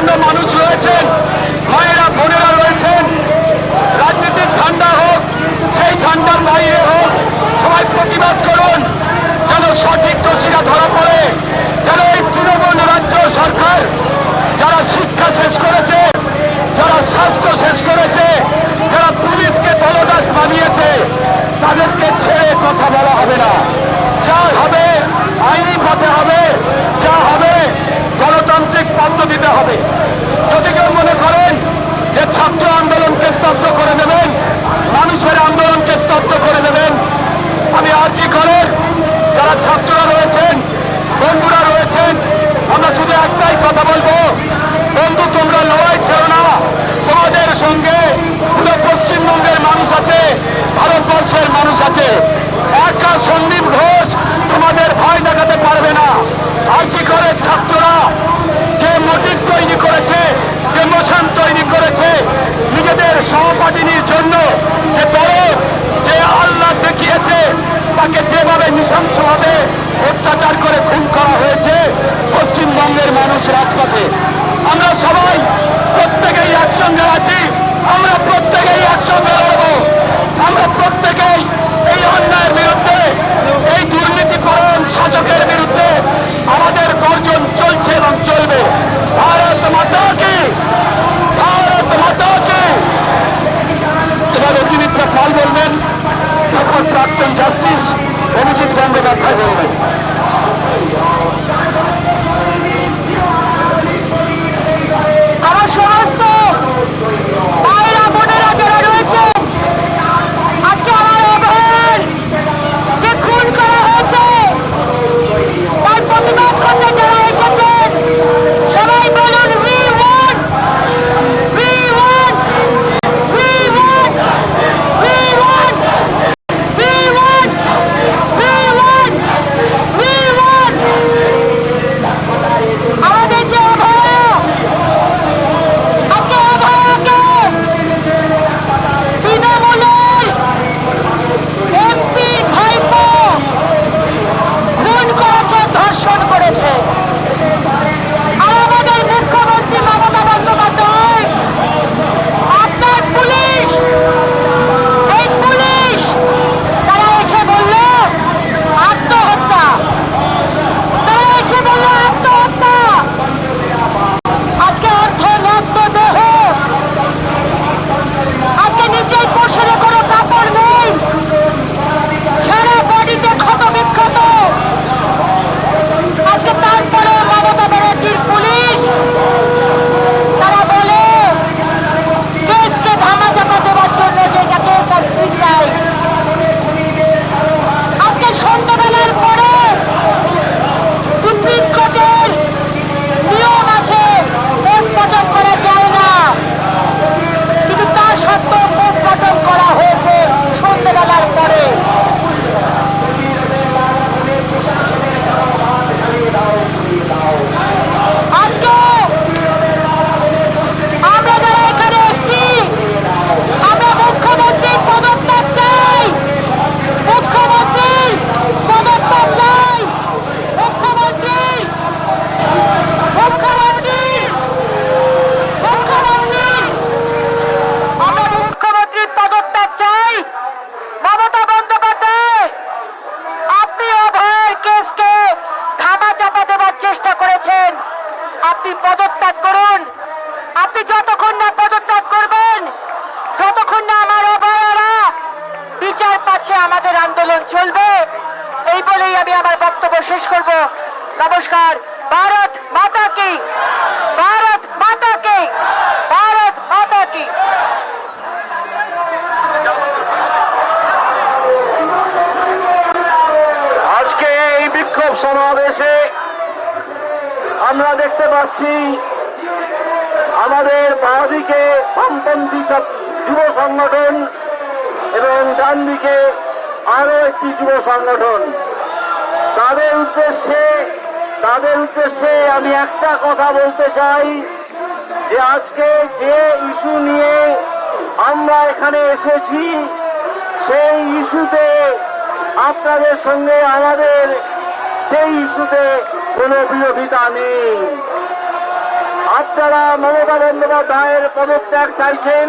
অন্যান্য মানুষ রয়েছেন ভাইয়েরা বোনেরা রয়েছেন। রাজনীতির ঝান্ডা হোক, সেই ঝান্ডার বাইরে হোক, সবাই প্রতিবাদ করুন, যেন সঠিক দোষীরা ধরা পড়ে, যেন এই তৃণমূল রাজ্য সরকার, যারা শিক্ষা শেষ করেছে, যারা স্বাস্থ্য শেষ করেছে, যারা পুলিশকে দলদাস বানিয়েছে, তাদেরকে ছেড়ে কথা বলা হবে না। যা হবে, আইনি পথে হবে, যা হবে গণতান্ত্রিক পদ্ধতিতে হবে। যদি কেউ মনে করেন যে ছাত্র আন্দোলনকে স্তব্ধ করে দেবেন, মানুষের আন্দোলনকে স্তব্ধ করে দেবেন, আমি আর্জি করেন যারা ছাত্ররা রয়েছেন, বন্ধুরা রয়েছেন, আমরা শুধু একটাই কথা বলব, বন্ধু, তোমরা লড়াই ছেড়ো না। তোমাদের সঙ্গে পুরো পশ্চিমবঙ্গের মানুষ আছে, ভারতবর্ষের মানুষ আছে একা সন্দীপ ঘোষ তোমাদের ভয় দেখাতে পারবে না আর্জি করে ছাত্ররা যে মোটিভ তৈরি করেছে যে মোশন তৈরি করেছে নিজেদের সহপাঠিনীর জন্য যে দরদ যে আল্লাহ দেখিয়েছে তাকে যেভাবে নৃশংসভাবে অত্যাচার করে খুন করা হয়েছে পশ্চিমবঙ্গের মানুষ রাজপথে। আমরা সবাই প্রত্যেকেই একসঙ্গে আছি। আমরা প্রত্যেকেই একসঙ্গে লড়ব। আমরা প্রত্যেকেই আন্দোলন চলবে। এই বলেই আমি আমার বক্তব্য শেষ করব। নমস্কার, ভারত মাতা কি? ভারত মাতা কি? ভারত মাতা কি? আজকে এই বিক্ষোভ সমাবেশে আমরা দেখতে পাচ্ছি আমাদের বাঁদিকে বামপন্থী যুব সংগঠন এবং ডান দিকে আরও একটি যুব সংগঠন। তাদের উদ্দেশ্যে তাদের উদ্দেশ্যে আমি একটা কথা বলতে চাই যে আজকে যে ইস্যু নিয়ে আমরা এখানে এসেছি, সেই ইস্যুতে আপনাদের সঙ্গে আমাদের, সেই ইস্যুতে কোনো বিরোধিতা নেই। আপনারা মমতা বন্দ্যোপাধ্যায়ের পদত্যাগ চাইছেন।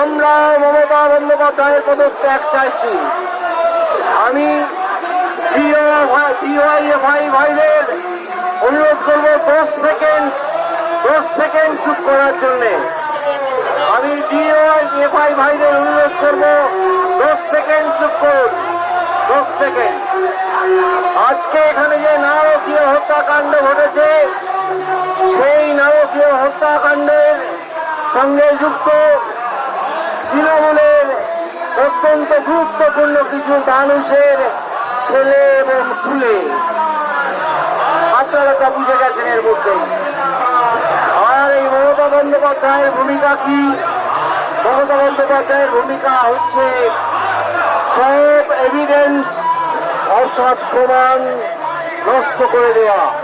আমরা মমতা বন্দ্যোপাধ্যায়ের পদত্যাগ চাইছি। আমি ডিওয়াইএফআই ভাইদের অনুরোধ করব দশ সেকেন্ড দশ সেকেন্ড চুপ করার জন্যে। আমি ডিওয়াইএফআই ভাইদের অনুরোধ করব দশ সেকেন্ড চুপ করুন, দশ সেকেন্ড। আজকে এখানে যে নারকীয় হত্যাকাণ্ড ঘটেছে, সেই নারকীয় হত্যাকাণ্ডের সঙ্গে যুক্ত তৃণমূলের অত্যন্ত গুরুত্বপূর্ণ কিছু মানুষের ছেলে এবং ফুলে আপনারা তা বুঝে গেছেন এর মধ্যে আর এই মমতা বন্দ্যোপাধ্যায়ের ভূমিকা কি? মমতা বন্দ্যোপাধ্যায়ের ভূমিকা হচ্ছে সব এভিডেন্স অর্থাৎ প্রমাণ নষ্ট করে দেওয়া।